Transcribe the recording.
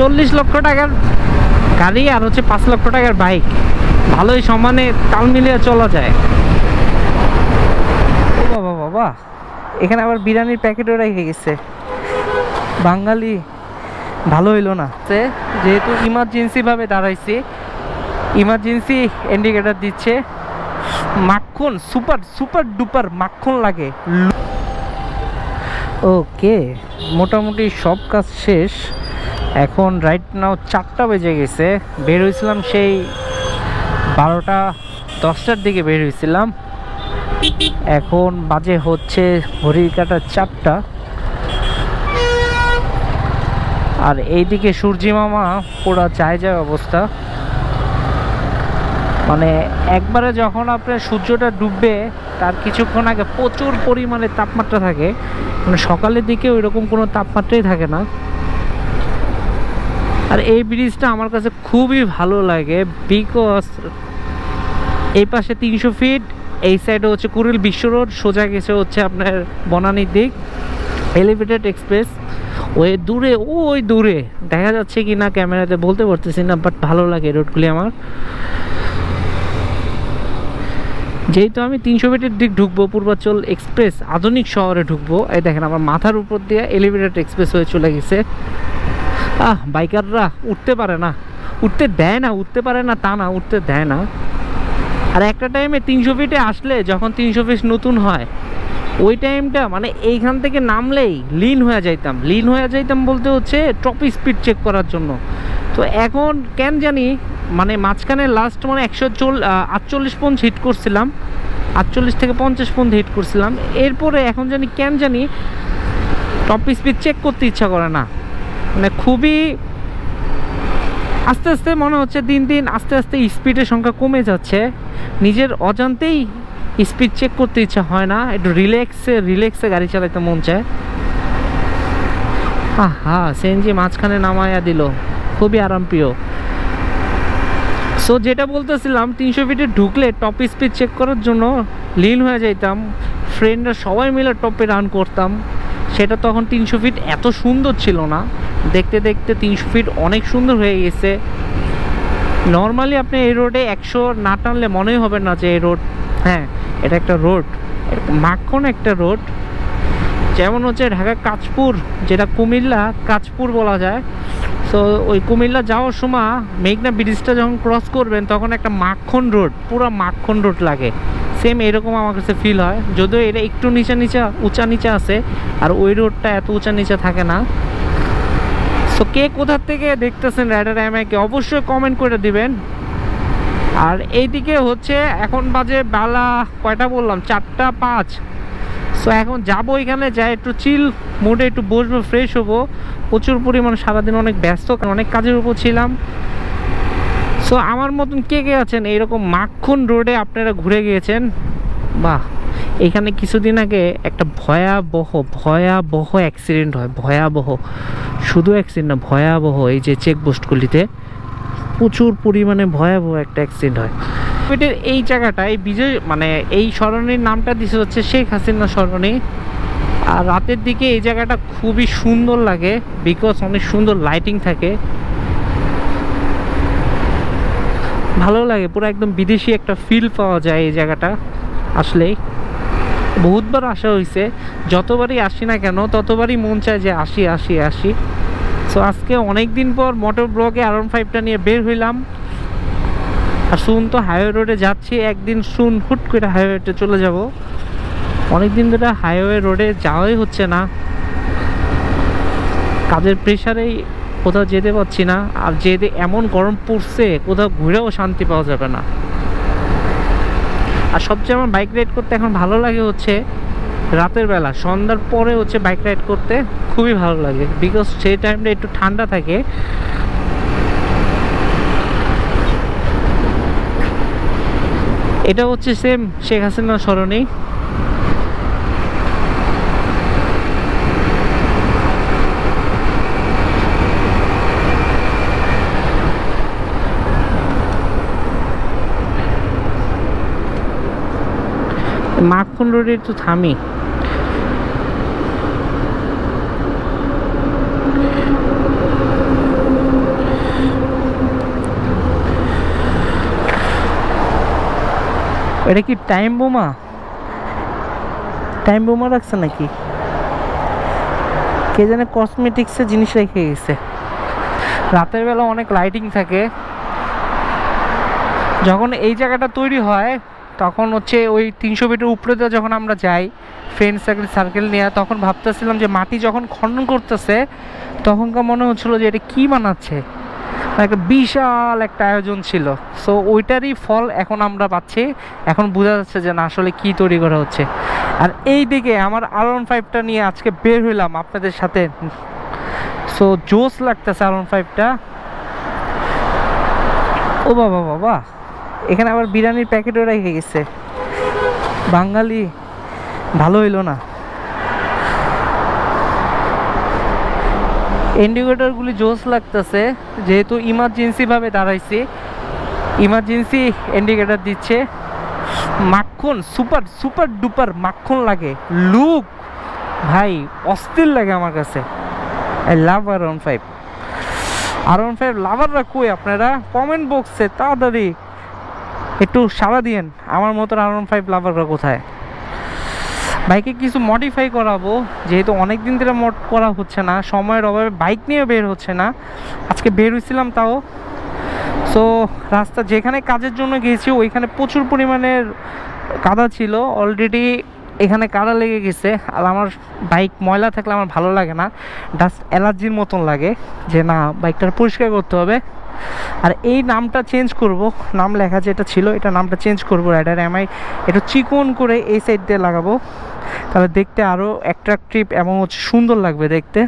চল্লিশ লক্ষ টাকার গাড়ি আর হচ্ছে পাঁচ লক্ষ টাকার বাইক। ভালোই সমানে তাল মিলিয়ে চলা যায়। ও বাবা বাবা। এখানে আবার বিরিয়ানির প্যাকেটও রেখে গেছে। বাঙালি, ভালো হইল না। যেহেতু ইমার্জেন্সি ভাবে দাঁড়াইছি, ইমার্জেন্সি ইন্ডিকেটার দিচ্ছে। মাখন, সুপার সুপার ডুপার মাখন লাগে। ওকে, মোটামুটি সব কাজ শেষ। এখন রাইট নাও চারটা বেজে গেছে। বের হয়েছিলাম সেই বারোটা দশটার দিকে বের হয়েছিলাম। এখন বাজে হচ্ছে ঘড়ির কাটা চারটা। আর এইদিকে সূর্যি মামা পুরো যায় যায় অবস্থা। মানে একবারে যখন আপনার সূর্যটা ডুববে, তার কিছুক্ষণ আগে প্রচুর পরিমাণে তাপমাত্রা থাকে। মানে সকালের দিকে ওই রকম কোনো তাপমাত্রাই থাকে না। আর এই ব্রিজটা আমার কাছে খুবই ভালো লাগে বিকজ এই পাশে তিনশো ফিট এই সাইডে হচ্ছে কুড়িল বিশ্ব রোড, সোজা গেছে হচ্ছে আপনার বনানীর দিক এলিভেটেড এক্সপ্রেস ওই দূরে ওই দূরে, দেখা যাচ্ছে কি না ক্যামেরাতে বলতে পারতেছি না বাট ভালো লাগে রোডগুলি আমার। যেহেতু আমি তিনশো ফিটের দিক ঢুকবো, পূর্বাচল এক্সপ্রেস আধুনিক শহরে ঢুকবো, এই দেখেন আমার মাথার উপর দিয়ে এলিভেটেড এক্সপ্রেস হয়ে চলে গেছে। আহ, বাইকাররা উঠতে পারে না। উঠতে দেয় না, উঠতে পারে না, তা না, উঠতে দেয় না। আর একটা টাইমে তিনশো ফিটে আসলে যখন তিনশো ফিট নতুন হয়, ওই টাইমটা মানে এইখান থেকে নামলেই লিন হয়ে যাইতাম। লিন হয়ে যাইতাম বলতে হচ্ছে টপ স্পিড চেক করার জন্য। তো এখন কেন জানি মানে মাঝখানে লাস্ট মানে একশো চল আটচল্লিশ পঞ্চ হিট করছিলাম। আটচল্লিশ থেকে পঞ্চাশ পর্যন্ত হিট করছিলাম। এরপরে এখন জানি কেন জানি টপ স্পিড চেক করতে ইচ্ছা করে না। মানে খুবই আস্তে আস্তে মনে হচ্ছে দিন দিন আস্তে আস্তে স্পিডের সংখ্যা কমে যাচ্ছে। নিজের অজান্তেই স্পিড চেক করতে ইচ্ছা হয় না। একটু রিল্যাক্সে রিল্যাক্সে গাড়ি চালাতে মন চায়। হ্যাঁ সিএনজি মাঝখানে নামায়া দিল। খুবই আরামপ্রিয়। সো যেটা বলতেছিলাম, তিনশো ফিটে ঢুকলে টপ স্পিড চেক করার জন্য লিন হয়ে যাইতাম। ফ্রেন্ডরা সবাই মিলে টপে রান করতাম। সেটা তখন তিনশো ফিট এত সুন্দর ছিল না। দেখতে দেখতে তিনশো ফিট অনেক সুন্দর হয়ে গেছে। নর্মালি আপনি এই রোডে একশো না টানলে মনেই হবে না যে এই রোড হ্যাঁ এটা একটা রোড মাখন একটা রোড যেমন হচ্ছে ঢাকা কাঁচপুর, যেটা কুমিল্লা, কাঁচপুর বলা যায়। সো ওই কুমিল্লা যাওয়ার সময় মেঘনা ব্রিজটা যখন ক্রস করবেন, তখন একটা মাখন রোড পুরো মাখন রোড লাগে। সেম এরকম আমার কাছে ফিল হয়। যদিও এটা একটু নিচা নিচা, উঁচা নিচে আছে, আর ওই রোডটা এত উঁচা নিচে থাকে না। সো কে কোথার থেকে দেখতেছেন রাইডার এমআইকে অবশ্যই কমেন্ট করে দিবেন। আর এইদিকে হচ্ছে এখন বাজে বেলা কয়টা বললাম? চারটা পাঁচ। সো এখন যাব এখানে, যাই একটু চিল মুডে একটু বসবো ফ্রেশ হব। প্রচুর পরিমাণ সারাদিন অনেক ব্যস্ত অনেক কাজের উপর ছিলাম। সো আমার মতন কে কে আছেন? এইরকম মাখন রোডে আপনারা ঘুরে গিয়েছেন? বাহ। এখানে কিছুদিন আগে একটা ভয়াবহ ভয়াবহ অ্যাক্সিডেন্ট হয়, ভয়াবহ। শুধু অ্যাক্সিডেন্ট না, ভয়াবহ এই যে চেকপোস্টগুলিতে প্রচুর পরিমাণে ভয়াবহ একটা অ্যাক্সিডেন্ট হয়। পেটের এই জায়গাটায় বিজয় মানে এই সরণির নামটা দিছে হচ্ছে শেখ হাসিনা সরণি আর রাতের দিকে এই জায়গাটা খুবই সুন্দর লাগে বিকজ অনেক সুন্দর লাইটিং থাকে। ভালো লাগে, পুরো একদম বিদেশি একটা ফিল পাওয়া যায় এই জায়গাটা আসলেই। বহুতবার আসা হয়েছে যতবারই আসি না কেন, ততবারই মন চায় যে আসি আসি আসি। সো আজকে অনেক দিন পর মোটর ব্লগে আর ফাইভটা নিয়ে বের হইলাম। আর শুন তো হাইওয়ে রোডে যাচ্ছি। একদিন শুন হুট করে হাইওয়েতে চলে যাব। অনেক দিন ধরে হাইওয়ে রোডে যাওয়াই হচ্ছে না। কাজের প্রেশারেই কোথাও যেতে পারছি না। আর যেতে এমন গরম পড়ছে, কোথাও ঘুরেও শান্তি পাওয়া যাবে না। আর সবচেয়ে আমার বাইক রাইড করতে এখন ভালো লাগে হচ্ছে রাতের বেলা। সন্ধ্যার পরে হচ্ছে বাইক রাইড করতে খুবই ভালো লাগে। বিকজ সেই টাইমটা একটু ঠান্ডা থাকে। এটা হচ্ছে সেম শেখ হাসিনা সরণি মাখন রোডে তো থামি। এটা কি টাইম বোমা? টাইম বোমা রাখছে নাকি? কে জানে কসমেটিক্সের জিনিস রেখে গেছে। রাতের বেলা অনেক লাইটিং থাকে। যখন এই জায়গাটা তৈরি হয় তখন হচ্ছে ওই তিনশো ফিটের উপরে দিয়ে যখন আমরা যাই ফ্রেন্ড সার্কেল সার্কেল নিয়ে, তখন ভাবতেছিলাম যে মাটি যখন খনন করতেছে, তখনকার মনে হচ্ছিল যে এটা কী বানাচ্ছে? একটা বিশাল একটা আয়োজন ছিল। সো ওইটারই ফল এখন আমরা পাচ্ছি। এখন বোঝা যাচ্ছে যে না, আসলে কী তৈরি করা হচ্ছে। আর এই দিকে আমার আর ওয়ান ফাইভটা নিয়ে আজকে বের হইলাম আপনাদের সাথে। সো জোস লাগতেছে আর ওয়ান ফাইভটা ও বাবা বাবা। এখানে আবার বিরিয়ানির প্যাকেটও রেখে গেছে। বাঙালি, ভালো হইল না। ইন্ডিকেটরগুলি জোস লাগতেছে, যেহেতু ইমার্জেন্সি ভাবে দাঁড়াইছি। ইমার্জেন্সি ইন্ডিকেটর দিচ্ছে। মাখন সুপার সুপার ডুপার মাখন লাগে। লুক ভাই, অস্থির লাগে আমার কাছে। I love R one five R one five লাভাররা কই আপনারা? কমেন্ট বক্সে তাড়াতাড়ি একটু সাড়া দিয়েন। আমার মতো আর ওয়ান ফাইভ লাভাররা কোথায়? বাইকে কিছু মডিফাই করাবো, যেহেতু অনেক দিন ধরে মড করা হচ্ছে না, সময়ের অভাবে বাইক নিয়ে বের হচ্ছে না। আজকে বের হয়েছিলাম তাও। সো রাস্তা যেখানে কাজের জন্য গিয়েছি, ওইখানে প্রচুর পরিমাণের কাদা ছিল। অলরেডি এখানে কাদা লেগে গেছে। আর আমার বাইক ময়লা থাকলে আমার ভালো লাগে না। ডাস্ট অ্যালার্জির মতন লাগে যে, না বাইকটা পরিষ্কার করতে হবে। আর এই নামটা চেঞ্জ করব। নাম লেখা যেটা ছিল, এটা নামটা চেঞ্জ করব রাইডার এমআই একটু চিকন করে এই সাইড দিয়ে লাগাবো? তাহলে দেখতে আরও অ্যাট্রাকটিভ এবং সুন্দর লাগবে দেখতে।